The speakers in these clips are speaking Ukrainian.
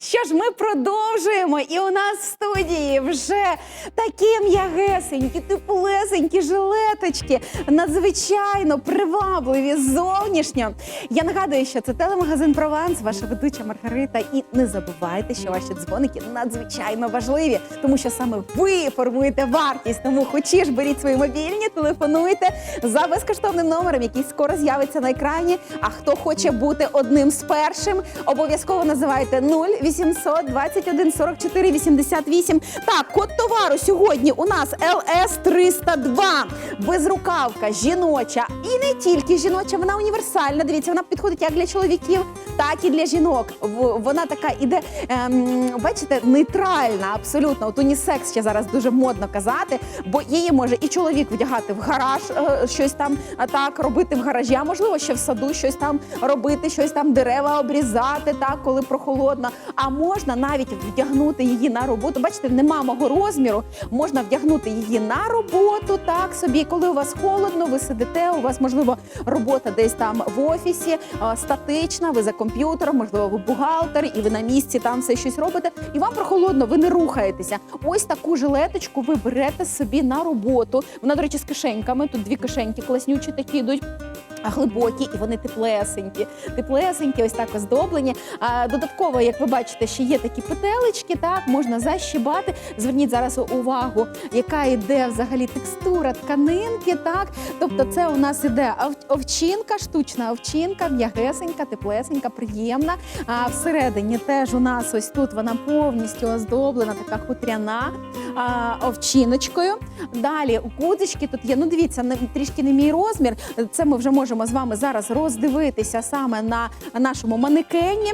Що ж, ми продовжуємо, і у нас в студії вже такі м'ягесенькі, теплесенькі жилеточки, надзвичайно привабливі зовнішньо. Я нагадую, що це телемагазин Прованс, ваша ведуча Маргарита. І не забувайте, що ваші дзвоники надзвичайно важливі, тому що саме ви формуєте вартість. Тому хочеш, беріть свої мобільні, телефонуйте за безкоштовним номером, який скоро з'явиться на екрані. А хто хоче бути одним з першим, обов'язково називайте 0800 21 44 88. Так, код товару сьогодні у нас ЛС 302. Безрукавка жіноча і не тільки жіноча, вона універсальна. Дивіться, вона підходить як для чоловіків, так і для жінок. Вона така іде, ем, бачите, нейтральна, абсолютно. От унісекс ще зараз дуже модно казати, бо її може і чоловік вдягати в гараж, е, щось там так робити в гаражі, а можливо, ще в саду щось там робити, щось там дерева обрізати, так коли прохолодно. А можна навіть вдягнути її на роботу. Бачите, нема мого розміру. Можна вдягнути її на роботу, так собі, коли у вас холодно, ви сидите, у вас можливо робота десь там в офісі, статична, ви за комп'ютером, можливо, ви бухгалтер, і ви на місці там все щось робите, і вам прохолодно, ви не рухаєтеся. Ось таку жилеточку ви берете собі на роботу. Вона, до речі, з кишеньками. Тут дві кишеньки класнючі такі йдуть. Глибокі і вони теплесенькі, теплесенькі, ось так оздоблені. А, додатково, як ви бачите, ще є такі петелечки, так можна защібати. Зверніть зараз увагу, яка йде взагалі текстура тканинки. Так, тобто, це у нас іде ов- овчинка, штучна овчинка, м'ягесенька, теплесенька, приємна. А всередині теж у нас ось тут вона повністю оздоблена, така хутряна а, овчиночкою. Далі гудзички тут є. Ну, дивіться, трішки не мій розмір. Це ми вже можемо з вами зараз роздивитися саме на нашому манекені.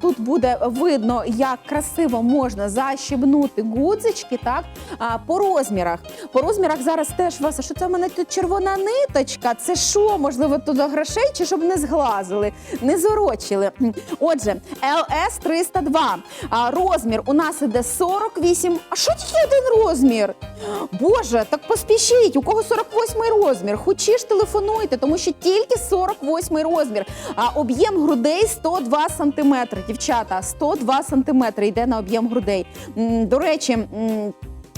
Тут буде видно, як красиво можна защебнути гудзички, так по розмірах. По розмірах зараз теж Васа, що це в мене тут червона ниточка. Це що, можливо, тут грошей, чи щоб не зглазили, не зорочили. Отже, LS 302. А, розмір у нас іде 48. А що тільки один розмір? Боже, так поспішіть, у кого 48 розмір. Хочі телефонуйте, тому що тільки 48 розмір. А об'єм грудей 102 сантиметри. Дівчата, 102 сантиметри йде на об'єм грудей. До речі.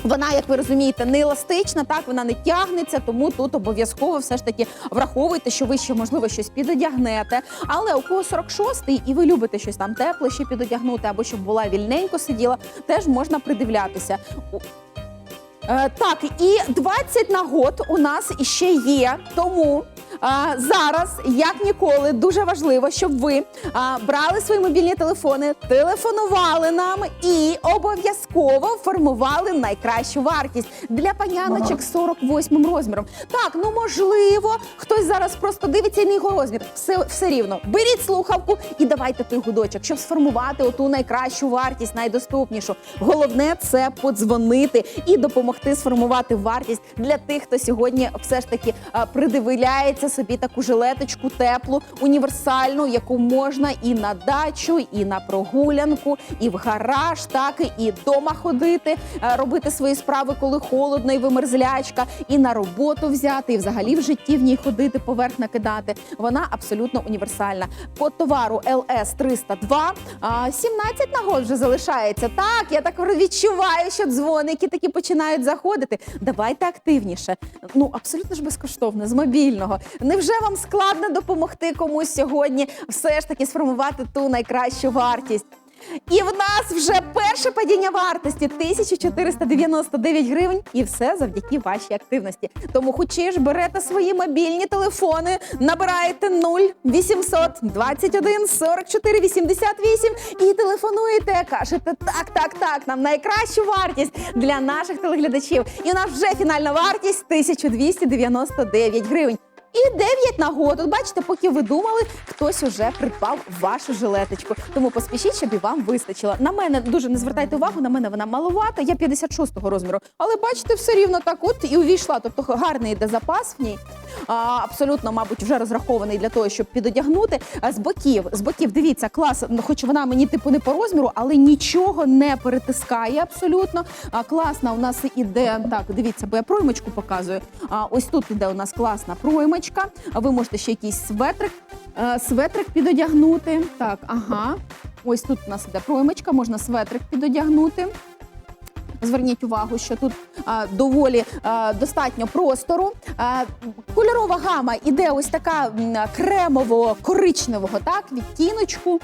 вона, як ви розумієте, не еластична, так вона не тягнеться, тому тут обов'язково все ж таки враховуйте, що ви ще можливо щось підодягнете. Але у кого 46-й і ви любите щось там тепле ще підодягнути, або щоб була вільненько сиділа, теж можна придивлятися. Е, так, і 20 нагод у нас іще є. Тому зараз, як ніколи, дуже важливо, щоб ви брали свої мобільні телефони, телефонували нам і обов'язково формували найкращу вартість для паняночок з 48 розміром. Так, ну можливо, хтось зараз просто дивиться не його розмір. Все, все рівно. Беріть слухавку і давайте той гудочок, щоб сформувати оту найкращу вартість, найдоступнішу. Головне це подзвонити і допомогти сформувати вартість для тих, хто сьогодні все ж таки а, собі таку жилеточку теплу, універсальну, яку можна і на дачу, і на прогулянку, і в гараж, так і дома ходити, е, робити свої справи, коли холодно і ви мерзлячка, і на роботу взяти, і взагалі в житті в ній ходити, поверх накидати. Вона абсолютно універсальна. Код товару LS 302. а, 17 нагод вже залишається. Так, я так відчуваю, що дзвоники такі починають заходити. Давайте активніше. Ну абсолютно ж безкоштовно, з мобільного. Невже вам складно допомогти комусь сьогодні все ж таки сформувати ту найкращу вартість? І в нас вже перше падіння вартості 1499 гривень, і все завдяки вашій активності. Тому хочеш берете свої мобільні телефони, набираєте 0800 21 44 88 і телефонуєте. Кажете так, так, так. Нам найкращу вартість для наших телеглядачів. І у нас вже фінальна вартість 1299 гривень. І 9 нагод. От бачите, поки ви думали, хтось уже придбав вашу жилеточку. Тому поспішіть, щоб і вам вистачило. На мене дуже не звертайте увагу, на мене вона маловата. Я 56-го розміру. Але бачите, все рівно так от і увійшла. Тобто гарний йде запас в ній. Абсолютно, мабуть, вже розрахований для того, щоб підодягнути. А з боків, з боків, дивіться, клас, ну, хоч вона мені типу не по розміру, але нічого не перетискає абсолютно. А, класна у нас іде. Так, дивіться, бо я проймочку показую. А, ось тут іде у нас класна проймочка. А ви можете ще якийсь светрик, е, светрик підодягнути. Так, ага. Ось тут у нас іде проймочка, можна светрик підодягнути. Зверніть увагу, що тут а, доволі а, достатньо простору. А, кольорова гама іде ось така кремово-коричневого так, відтіночку.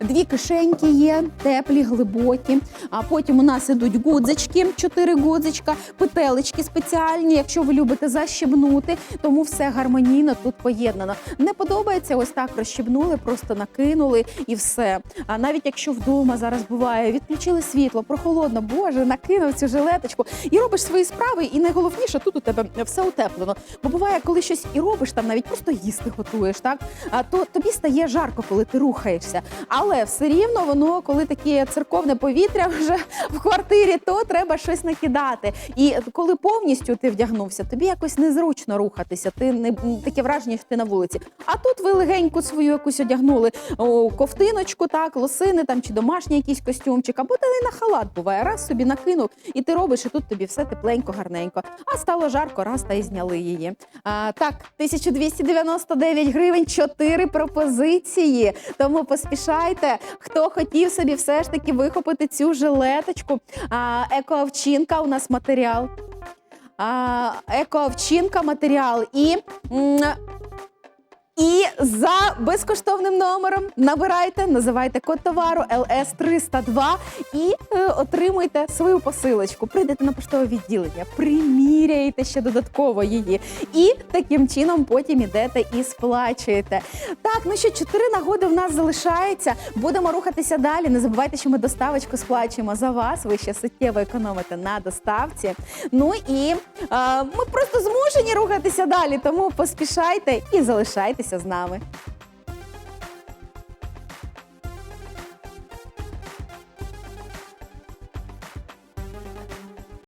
Дві кишеньки є, теплі, глибокі. А потім у нас ідуть гудзички, чотири гудзичка, петелечки спеціальні, якщо ви любите защебнути, тому все гармонійно тут поєднано. Не подобається, ось так розщебнули, просто накинули і все. А навіть якщо вдома зараз буває, відключили світло, прохолодно, боже, накинув цю жилеточку і робиш свої справи. І найголовніше, тут у тебе все утеплено. Бо буває, коли щось і робиш, там навіть просто їсти готуєш, так а то тобі стає жарко, коли ти рухаєшся. Але все рівно воно, коли таке церковне повітря вже в квартирі, то треба щось накидати. І коли повністю ти вдягнувся, тобі якось незручно рухатися. Ти не таке враження, що ти на вулиці. А тут ви легеньку свою якусь одягнули о, ковтиночку, так, лосини там чи домашній якийсь костюмчик, або та на халат буває. Раз собі накинув, і ти робиш, і тут тобі все тепленько, гарненько. А стало жарко, раз та й зняли її. А, так, 1299 гривень, 4 пропозиції. Тому поспішайте. Хто хотів собі все ж таки вихопити цю жилеточку. А, екоовчинка у нас матеріал. А, екоовчинка матеріал. І. за безкоштовним номером набирайте, називайте код товару ЛС 302 і е, отримуйте свою посилочку. Прийдете на поштове відділення, приміряєте ще додатково її, і таким чином потім ідете і сплачуєте. Так, ну що, чотири нагоди в нас залишається. Будемо рухатися далі. Не забувайте, що ми доставочку сплачуємо за вас. Ви ще суттєво економите на доставці. Ну і е, ми просто змушені рухатися далі, тому поспішайте і залишайтеся з нами вами.